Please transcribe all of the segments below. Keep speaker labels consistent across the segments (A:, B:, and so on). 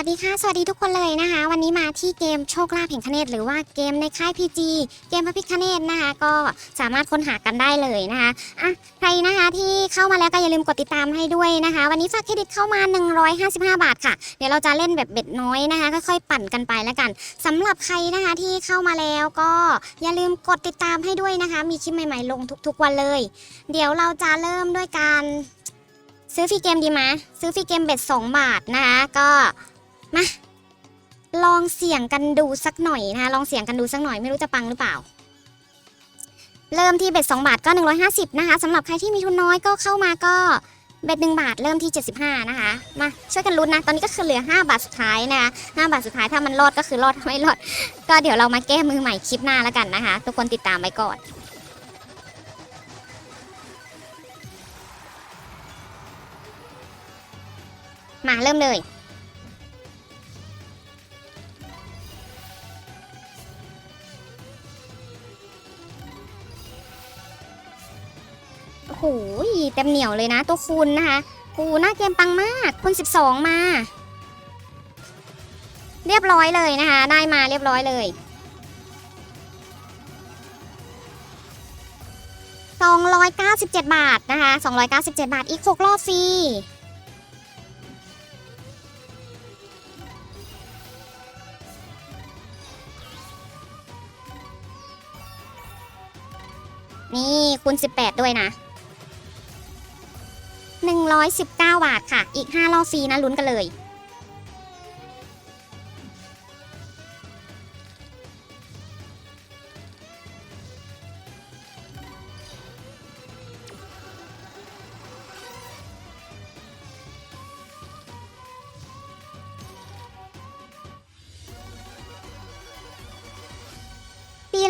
A: วัสดีค่ะ สวัสดีทุกคนเลยนะคะ วันนี้มาที่เกมโชคลาภแห่งคเนตหรือว่าเกมในค่าย PG เกมพระพิคเนตนะคะ ก็สามารถค้นหากันได้เลยนะคะอะใครนะคะที่เข้ามาแล้วก็อย่าลืมกดติดตามให้ด้วยนะคะ วันนี้ฝากเครดิตเข้ามา 155 บาทค่ะ เดี๋ยวเราจะเล่นแบบเบ็ดน้อยนะคะ ค่อยๆปั่นกันไปแล้วกันสำหรับใครนะคะที่เข้ามาแล้วก็อย่าลืมกดติดตามให้ด้วยนะคะ มีคลิปใหม่ๆลงทุกๆวันเลย เดี๋ยวเราจะเริ่มด้วยการซื้อฟรีเกมดีไหมซื้อฟรีเกมเบ็ด2บาทนะคะก็ มาลองเสี่ยงกันดูสักหน่อยนะคะลองเสี่ยงกันดูสักหน่อยไม่รู้จะปังหรือเปล่า เริ่มที่เบ็ด2บาทก็150นะคะสำหรับใครที่มีทุนน้อยก็เข้ามาก็เบ็ด1บาทเริ่มที่ 75 นะคะ มาช่วยกันลุ้นนะ ตอนนี้ก็คือเหลือ 5 บาทสุดท้ายนะคะ5บาทสุดท้ายถ้ามันรอดก็คือรอดถ้าไม่รอด ก็เดี๋ยวเรามาแก้มือใหม่คลิปหน้าแล้วกันนะคะ ทุกคนติดตามไว้ก่อนมาเริ่มเลย โอ้โหเต็มเหนียวเลยนะตัวคูณนะคะคูหน้าเกมปังมากคูณ12 มา เรียบร้อยเลยนะคะ ได้มาเรียบร้อยเลย297 บาทนะคะ 297 บาท อีก 6 รอบฟรีนี่คูณ18 ด้วยนะ 119 บาทค่ะ อีก 5 รอบฟรีนะลุ้นกันเลย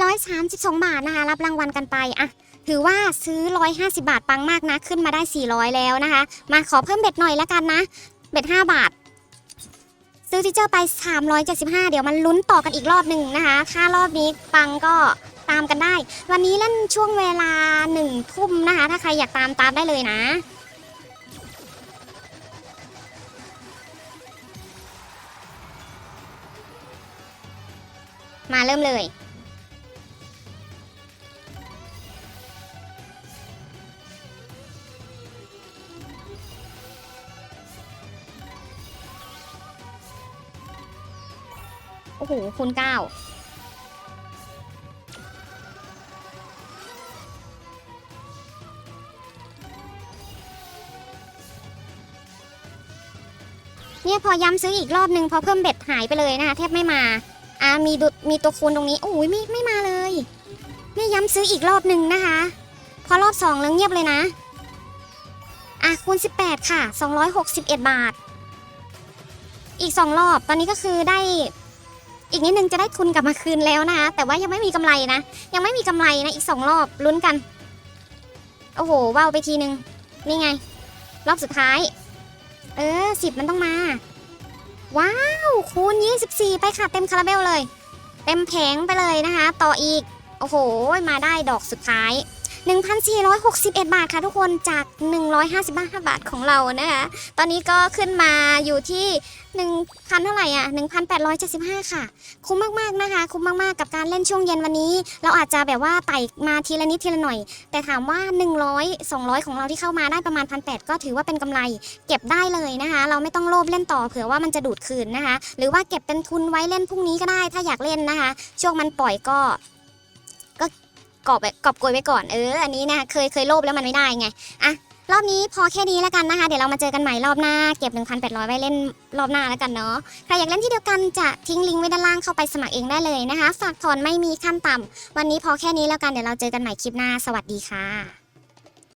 A: ปีร้อยสามสิบสองบาทนะคะ รับรางวัลกันไปอะถือว่าซื้อ 150 บาทปังมากนะ ขึ้นมาได้ 400 แล้วนะคะ มาขอเพิ่มเบ็ดหน่อยแล้วกันนะ เบ็ด 5 บาท ซื้อฟิเจอร์ไป 375 เดี๋ยวมันลุ้นต่อกันอีกรอบหนึ่งนะคะ ถ้ารอบนี้ปังก็ตามกันได้ วันนี้เล่นช่วงเวลา1ทุ่มนะคะ ถ้าใครอยากตามตามได้เลยนะมาเริ่มเลย โอ้โหคูณเก้าเนี่ยพอย้ำซื้ออีกรอบนึง พอเพิ่มเบ็ดหายไปเลยนะคะแทบไม่มา อ่ามีดุมีตัวคูณตรงนี้โอ้ยไม่ไม่มาเลยเนี่ยย้ำซื้ออีกรอบหนึ่งนะคะ พอรอบสองแล้วเงียบเลยนะอะคูณ 18 ค่ะ 261 บาท อีก 2 รอบ ตอนนี้ก็คือได้ อีกนิดนึงจะได้ทุนกลับมาคืนแล้วนะคะแต่ว่ายังไม่มีกำไรนะ ยังไม่มีกำไรนะอีก 2 รอบลุ้นกัน โอ้โหว้าวไปทีนึง นี่ไง รอบสุดท้าย เออสิบมันต้องมา ว้าว คูณ 24 ไปค่ะ เต็มคาราเบลเลย เต็มแผงไปเลยนะคะ ต่ออีก โอ้โห มาได้ดอกสุดท้าย 1,461 บาทค่ะทุกคนจาก 155 บาทของเรานะคะตอนนี้ก็ขึ้นมาอยู่ที่ 1,000 เท่าไหร่อะ 1,875 ค่ะ คุ้มมากๆนะคะ คุ้มมากๆกับการเล่นช่วงเย็นวันนี้ เราอาจจะแบบว่าไต่มาทีละนิดทีละหน่อย แต่ถามว่า 100 200 ของเราที่เข้ามาได้ประมาณ 1,800 ก็ถือว่าเป็นกำไร เก็บได้เลยนะคะ เราไม่ต้องโลภเล่นต่อเผื่อว่ามันจะดูดคืนนะคะ หรือว่าเก็บเป็นทุนไว้เล่นพรุ่งนี้ก็ได้ถ้าอยากเล่นนะคะ ช่วงมันปล่อยก็ กอบไว้กอบโกยไว้ก่อนเอออันนี้นะเคยเคยโลภแล้วมันไม่ได้ไงอะรอบนี้พอแค่นี้แล้วกันนะคะ เดี๋ยวเรามาเจอกันใหม่รอบหน้าเก็บ 1,800 ไว้เล่นรอบหน้าแล้วกันเนาะใครอยากเล่นที่เดียวกันจะทิ้งลิงก์ไว้ด้านล่างเข้าไปสมัครเองได้เลยนะคะ ฝากถอนไม่มีขั้นต่ำวันนี้พอแค่นี้แล้วกันเดี๋ยวเราเจอกันใหม่คลิปหน้าสวัสดีค่ะ